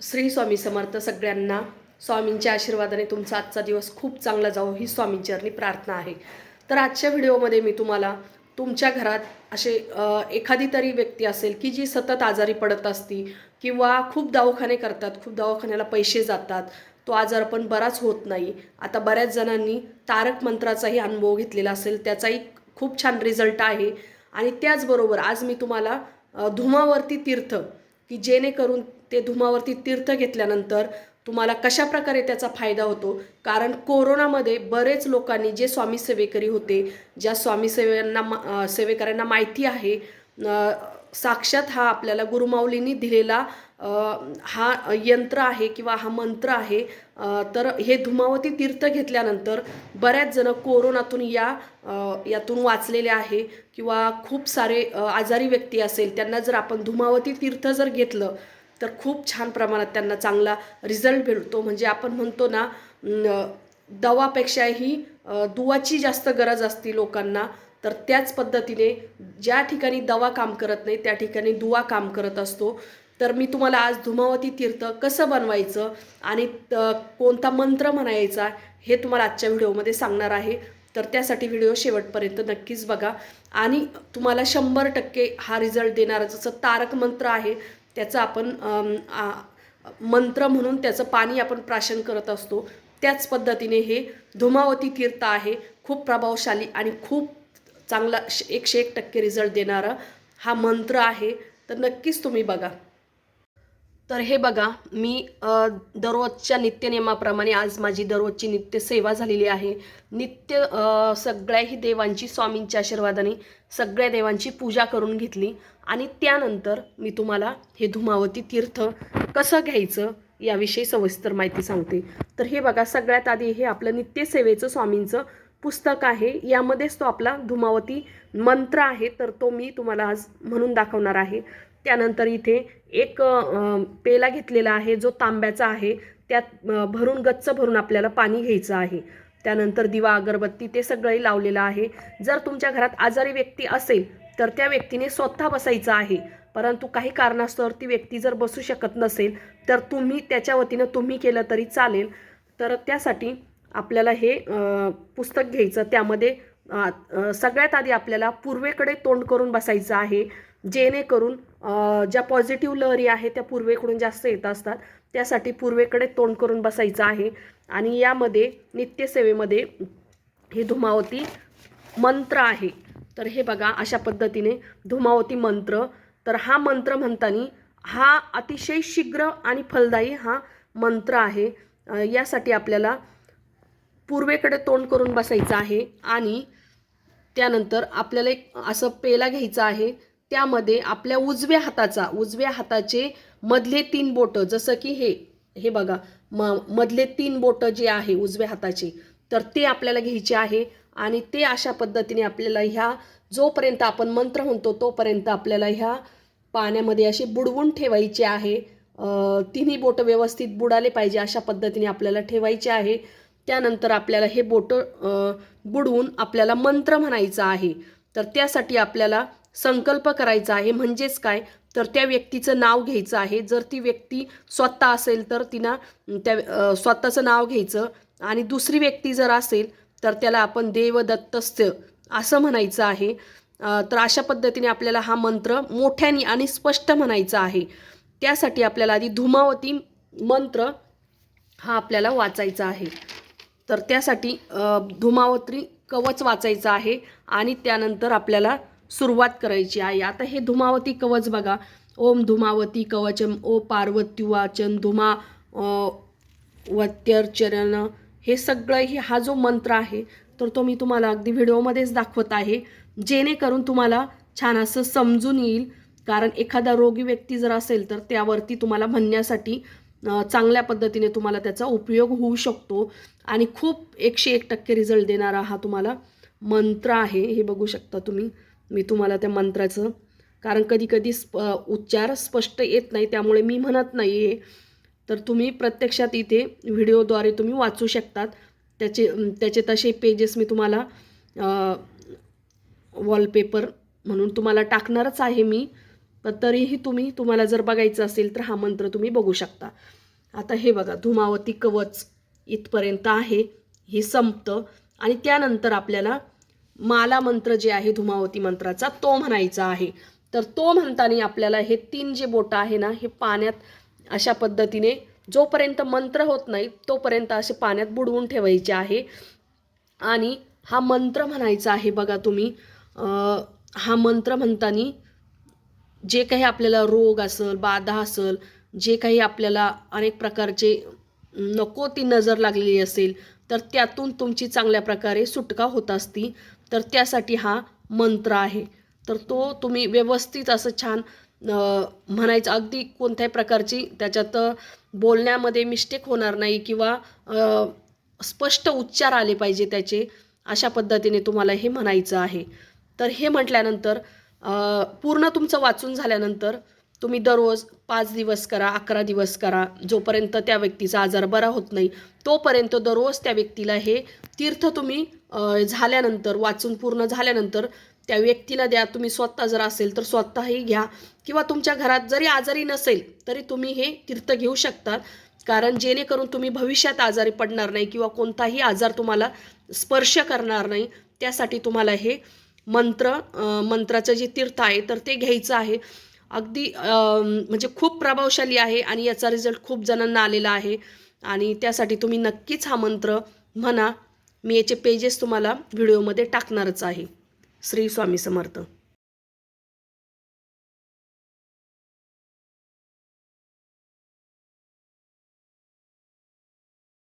श्री स्वामी समर्थ सगळ्यांना स्वामींच्या आशीर्वादाने तुमचा आजचा दिवस खूप चांगला जावो ही स्वामींचरणी प्रार्थना आहे. तर आजच्या व्हिडिओमध्ये मी तुम्हाला तुमच्या घरात असे एखादी तरी व्यक्ती असेल की जी सतत आजारी पडत असती किंवा खूप दवाखाने करतात खूप दवाखान्याला पैसे जातात तो आजार पण बराच होत नाही. आता बऱ्याच जणांनी तारक मंत्राचाही अनुभव घेतलेला असेल त्याचाही खूप छान रिझल्ट आहे. आणि त्याचबरोबर आज मी तुम्हाला धुमावरती तीर्थ की जेणेकरून ते धुमावरती तीर्थ घेतल्यानंतर तुम्हाला कशा प्रकारे त्याचा फायदा होतो? कारण कोरोनामध्ये बरेच लोकांनी जे स्वामी सेवेकरी होते ज्या स्वामी सेवेंना मा- सेवेकऱ्यांना माहिती आहे साक्षात हा आपल्याला गुरुमाऊलींनी दिलेला हा यंत्र आहे किंवा हा मंत्र आहे. तर हे धुमावती तीर्थ घेतल्यानंतर बऱ्याच जण कोरोनातून या यातून वाचलेले आहे किंवा खूप सारे आजारी व्यक्ती असेल त्यांना जर आपण धुमावती तीर्थ जर घेतलं तर खूप छान प्रमाणात त्यांना चांगला रिझल्ट भेटतो. म्हणजे आपण म्हणतो ना दवापेक्षाही दुवाची जास्त गरज असते लोकांना. तर त्याच पद्धतीने ज्या ठिकाणी दवा काम करत नाही त्या ठिकाणी दुवा काम करत असतो. तर मी तुम्हाला आज धुमावती तीर्थ कसं बनवायचं आणि त- कोणता मंत्र म्हणायचा हे तुम्हाला आजच्या व्हिडिओमध्ये सांगणार आहे. तर त्यासाठी व्हिडिओ शेवटपर्यंत नक्कीच बघा. आणि तुम्हाला शंभर टक्के हा रिझल्ट देणारा जसं तारक मंत्र आहे त्याचं आपण मंत्र म्हणून त्याचं पाणी आपण प्राशन करत असतो. त्याच पद्धतीने हे धुमावती तीर्थ आहे. खूप प्रभावशाली आणि खूप चांगला श- एकशे एक टक्के रिझल्ट देणारा हा मंत्र आहे. तर नक्कीच तुम्ही बघा. तर हे बघा मी दररोजच्या नित्यनियमाप्रमाणे आज माझी दररोजची नित्य सेवा झालेली आहे. नित्य सगळ्याही देवांची स्वामींच्या आशीर्वादाने सगळ्या देवांची पूजा करून घेतली आणि त्यानंतर मी तुम्हाला हे धुमावती तीर्थ कसं घ्यायचं याविषयी सविस्तर माहिती सांगते. तर हे बघा सगळ्यात आधी हे आपलं नित्यसेवेचं स्वामींचं पुस्तक आहे. यामध्येच तो आपला धुमावती मंत्र आहे तर तो मी तुम्हाला आज म्हणून दाखवणार आहे. त्यानंतर इथे एक पेला घेतलेला आहे जो तांब्याचा आहे. त्यात भरून गच्च भरून आपल्याला पाणी घ्यायचं आहे. त्यानंतर दिवा अगरबत्ती ते सगळंही लावलेलं आहे. जर तुमच्या घरात आजारी व्यक्ती असेल तर त्या व्यक्तीने स्वतः बसायचं आहे. परंतु काही कारणास्तव ती व्यक्ती जर बसू शकत नसेल तर तुम्ही त्याच्या वतीनं तुम्ही केलं तरी चालेल. तर त्यासाठी आपल्याला हे पुस्तक घ्यायचं. त्यामध्ये सगळ्यात आधी आपल्याला पूर्वेकडे तोंड करून बसायचं आहे. जेणेकरून ज्या पॉझिटिव्ह लहरी आहे त्या पूर्वेकडून जास्त येत असतात त्यासाठी पूर्वेकडे तोंड करून बसायचं आहे. आणि यामध्ये नित्यसेवेमध्ये हे धुमावती मंत्र आहे. तर हे बघा अशा पद्धतीने धुमावती मंत्र. तर हा मंत्र म्हणताना हा अतिशय शीघ्र आणि फलदायी हा मंत्र आहे. यासाठी आपल्याला पूर्वेकडे तोंड करून बसायचं आहे. आणि त्यानंतर आपल्याला एक असं पेला घ्यायचा आहे. त्यामध्ये आपल्या उजव्या हाताचा उजव्या हाताचे मधले तीन बोटं जसं की हे हे बघा म मधले तीन बोटं जे आहे उजव्या हाताचे तर ते आपल्याला घ्यायचे आहे आणि ते अशा पद्धतीने आपल्याला ह्या जोपर्यंत आपण मंत्र म्हणतो तोपर्यंत आपल्याला ह्या पाण्यामध्ये असे बुडवून ठेवायचे आहे. तिन्ही बोटं व्यवस्थित बुडाले पाहिजे अशा पद्धतीने आपल्याला ठेवायचे आहे. त्यानंतर आपल्याला हे बोटं बुडवून आपल्याला मंत्र म्हणायचा आहे. तर त्यासाठी आपल्याला संकल्प करायचा आहे. म्हणजेच काय? तर त्या व्यक्तीचं नाव घ्यायचं आहे. जर ती व्यक्ती स्वतः असेल तर तिनं त्या स्वतःचं नाव घ्यायचं आणि दुसरी व्यक्ती जर असेल तर त्याला आपण देवदत्तस्य असं म्हणायचं आहे. तर अशा पद्धतीने आपल्याला हा मंत्र मोठ्याने आणि स्पष्ट म्हणायचा आहे. त्यासाठी आपल्याला आधी धुमावती मंत्र हा आपल्याला वाचायचा आहे. तर त्यासाठी धुमावत्री कवच वाचायचं आहे आणि त्यानंतर आपल्याला सुरुवात करायची आहे. आता हे धुमावती कवच बघा. ओम धुमावती कवचम ओ पार्वती वाचन धुमा वत्यर्चरण हे सगळं हे हा जो मंत्र आहे तर तो मी तुम्हाला अगदी व्हिडिओमध्येच दाखवत आहे. जेणेकरून तुम्हाला छान असं समजून येईल. कारण एखादा रोगी व्यक्ती जर असेल तर त्यावरती तुम्हाला म्हणण्यासाठी चांगल्या पद्धतीने तुम्हाला त्याचा उपयोग होऊ शकतो. आणि खूप एकशे एक टक्के रिझल्ट देणारा हा तुम्हाला मंत्र आहे. हे बघू शकता तुम्ही. मी तुम्हाला त्या मंत्राचं कारण कधी कधी स्प उच्चार स्पष्ट येत नाही त्यामुळे मी म्हणत नाही आहे तर तुम्ही प्रत्यक्षात इथे व्हिडिओद्वारे तुम्ही वाचू शकतात. त्याचे त्याचे तसे पेजेस मी तुम्हाला वॉलपेपर म्हणून तुम्हाला टाकणारच आहे मी. पण तरीही तुम्ही तुम्हाला जर बघायचं असेल तर हा मंत्र तुम्ही बघू शकता. आता हे बघा धुमावती कवच इथपर्यंत आहे. हे संपतं. आणि त्यानंतर आपल्याला माला मंत्र जे आहे धुमावती मंत्राचा तो म्हणायचा आहे. तर तो म्हणताना आपल्याला हे तीन जे बोटं आहे ना हे पाण्यात अशा पद्धतीने जोपर्यंत मंत्र होत नाही तोपर्यंत असे पाण्यात बुडवून ठेवायचे आहे. आणि हा मंत्र म्हणायचा आहे बघा तुम्ही हा मंत्र म्हणताना जे काही आपल्याला रोग असेल बाधा असेल जे काही आपल्याला अनेक प्रकारचे नको ती नजर लागलेली असेल तर त्यातून तुमची चांगल्या प्रकारे सुटका होत असती. तर त्यासाठी हा मंत्र आहे. तर तो तुम्ही व्यवस्थित असं छान म्हणायचं अगदी कोणत्याही प्रकारची त्याच्यात बोलण्यामध्ये मिस्टेक होणार नाही किंवा स्पष्ट उच्चार आले पाहिजे त्याचे अशा पद्धतीने तुम्हाला हे म्हणायचं आहे. तर हे म्हटल्यानंतर पूर्ण तुमचं वाचून झाल्यानंतर तुम्ही दररोज पाच दिवस करा अकरा दिवस करा. जोपर्यंत त्या व्यक्तीचा आजार बरा होत नाही तोपर्यंत दररोज त्या व्यक्तीला हे तीर्थ तुम्ही झाल्यानंतर वाचून पूर्ण झाल्यानंतर त्या व्यक्तीला द्या. तुम्ही स्वतः जर असेल तर स्वतःही घ्या. किंवा तुमच्या घरात जरी आजारी नसेल तरी तुम्ही हे तीर्थ घेऊ शकतात कारण जेणेकरून तुम्ही भविष्यात आजारी पडणार नाही किंवा कोणताही आजार तुम्हाला स्पर्श करणार नाही त्यासाठी तुम्हाला हे मंत्र मंत्राचं जे तीर्थ आहे तर ते घ्यायचं आहे. अगदी म्हणजे खूप प्रभावशाली आहे आणि याचा रिझल्ट खूप जणांना आलेला आहे. आणि त्यासाठी तुम्ही नक्कीच हा मंत्र म्हणा. मी याचे पेजेस तुम्हाला व्हिडिओमध्ये टाकणारच आहे. श्री स्वामी समर्थ.